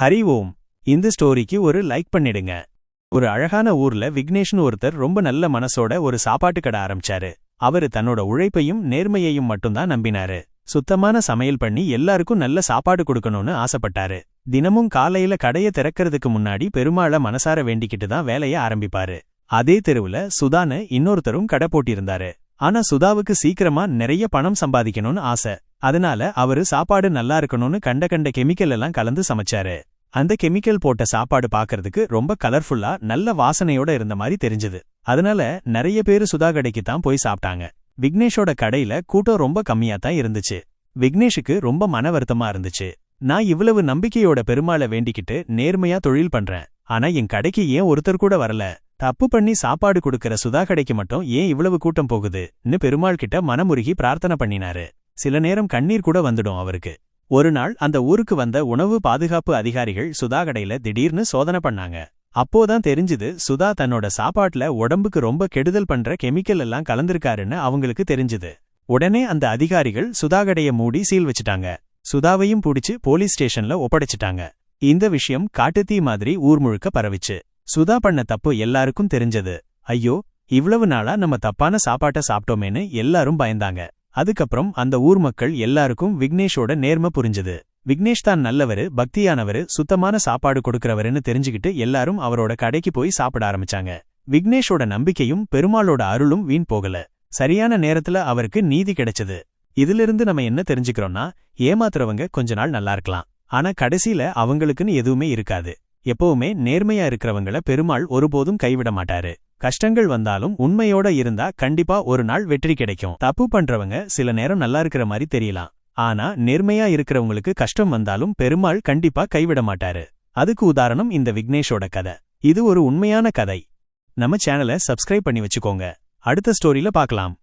ஹரி ஓம் இந்த ஸ்டோரிக்கு ஒரு லைக் பண்ணிடுங்க. ஒரு அழகான ஊர்ல விக்னேஷ்னு ஒருத்தர் ரொம்ப நல்ல மனசோட ஒரு சாப்பாட்டு கடை ஆரம்பிச்சாரு. அவரு தன்னோட உழைப்பையும் நேர்மையையும் மட்டும்தான் நம்பினாரு. சுத்தமான சமையல் பண்ணி எல்லாருக்கும் நல்ல சாப்பாடு கொடுக்கணும்னு ஆசைப்பட்டாரு. தினமும் காலையில கடைய திறக்கறதுக்கு முன்னாடி பெருமாள மனசார வேண்டிக்கிட்டு தான் வேலைய ஆரம்பிப்பாரு. அதே தெருவுல சுதான்னு இன்னொருத்தரும் கடை போட்டிருந்தாரு. ஆனா சுதாவுக்கு சீக்கிரமா நிறைய பணம் சம்பாதிக்கணும்னு ஆசை. அதனால அவரு சாப்பாடு நல்லா இருக்கணும்னு கண்ட கண்ட கெமிக்கல் எல்லாம் கலந்து சமைச்சாரு. அந்த கெமிக்கல் போட்ட சாப்பாடு பாக்கறதுக்கு ரொம்ப கலர்ஃபுல்லா நல்ல வாசனையோட இருந்த மாதிரி தெரிஞ்சது. அதனால நிறைய பேரு சுதா கடைக்கு தான் போய் சாப்பிட்டாங்க. விக்னேஷோட கடையில கூட்டம் ரொம்ப கம்மியா தான் இருந்துச்சு. விக்னேஷுக்கு ரொம்ப மன வருத்தமா இருந்துச்சு. நான் இவ்வளவு நம்பிக்கையோட பெருமாளை வேண்டிக்கிட்டு நேர்மையா தொழில் பண்றேன். ஆனா என் கடைக்கு ஏன் ஒருத்தர் கூட வரல? தப்பு பண்ணி சாப்பாடு கொடுக்கற சுதா கடைக்கு மட்டும் ஏன் இவ்வளவு கூட்டம் போகுதுன்னு பெருமாள் கிட்ட மனமுருகி பிரார்த்தனை பண்ணினாரு. சில நேரம் கண்ணீர் கூட வந்துடும் அவருக்கு. ஒரு நாள் அந்த ஊருக்கு வந்த உணவு பாதுகாப்பு அதிகாரிகள் சுதா கடையில திடீர்னு சோதனை பண்ணாங்க. அப்போதான் தெரிஞ்சுது சுதா தன்னோட சாப்பாட்டுல உடம்புக்கு ரொம்ப கெடுதல் பண்ற கெமிக்கல் எல்லாம் கலந்திருக்காருன்னு அவங்களுக்கு தெரிஞ்சுது. உடனே அந்த அதிகாரிகள் சுதா கடைய மூடி சீல் வச்சுட்டாங்க. சுதாவையும் புடிச்சு போலீஸ் ஸ்டேஷன்ல ஒப்படைச்சிட்டாங்க. இந்த விஷயம் காட்டுத்தீ மாதிரி ஊர் முழுக்க பரவிச்சு. சுதா பண்ண தப்பு எல்லாருக்கும் தெரிஞ்சது. ஐயோ இவ்வளவு நாளா நம்ம தப்பான சாப்பாட்ட சாப்பிட்டோமேனு எல்லாரும் பயந்தாங்க. அதுக்கப்புறம் அந்த ஊர் மக்கள் எல்லாருக்கும் விக்னேஷோட நேர்ம புரிஞ்சது. விக்னேஷ் தான் நல்லவரு பக்தியானவரு சுத்தமான சாப்பாடு கொடுக்கறவருன்னு தெரிஞ்சுக்கிட்டு எல்லாரும் அவரோட கடைக்கு போய் சாப்பிட ஆரம்பிச்சாங்க. விக்னேஷோட நம்பிக்கையும் பெருமாளோட அருளும் வீண் போகல. சரியான நேரத்துல அவருக்கு நீதி கிடைச்சது. இதிலிருந்து நம்ம என்ன தெரிஞ்சுக்கிறோம்னா ஏமாத்துறவங்க கொஞ்ச நாள் நல்லா இருக்கலாம். ஆனா கடைசியில அவங்களுக்குன்னு எதுவுமே இருக்காது. எப்பவுமே நேர்மையா இருக்கிறவங்கள பெருமாள் ஒருபோதும் கைவிட மாட்டாரு. கஷ்டங்கள் வந்தாலும் உண்மையோட இருந்தா கண்டிப்பா ஒரு நாள் வெற்றி கிடைக்கும். தப்பு பண்றவங்க சில நேரம் நல்லா இருக்கிற மாதிரி தெரியலாம். ஆனா நேர்மையா இருக்கிறவங்களுக்கு கஷ்டம் வந்தாலும் பெருமாள் கண்டிப்பா கைவிட மாட்டாரு. அதுக்கு உதாரணம் இந்த விக்னேஷோட கதை. இது ஒரு உண்மையான கதை. நம்ம சேனலை சப்ஸ்கிரைப் பண்ணி வச்சுக்கோங்க. அடுத்த ஸ்டோரியில பார்க்கலாம்.